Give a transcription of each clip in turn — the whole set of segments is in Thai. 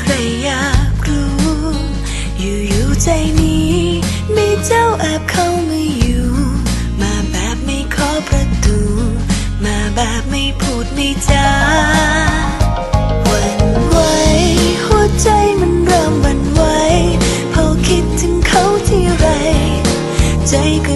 ใครอยากรู้ อยู่ๆใจนี้ มีเจ้าแอบเข้ามาอยู่ มาแบบไม่ขอประตู มาแบบไม่พูดไม่จาหวั่นไหวหัวใจมันเริ่มหวั่นไหวพอคิดถึงเขาที่ไร ใจก็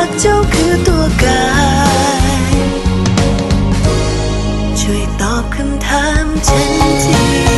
รักเจ้าคือตัวกาย ช่วยตอบคำถามฉันที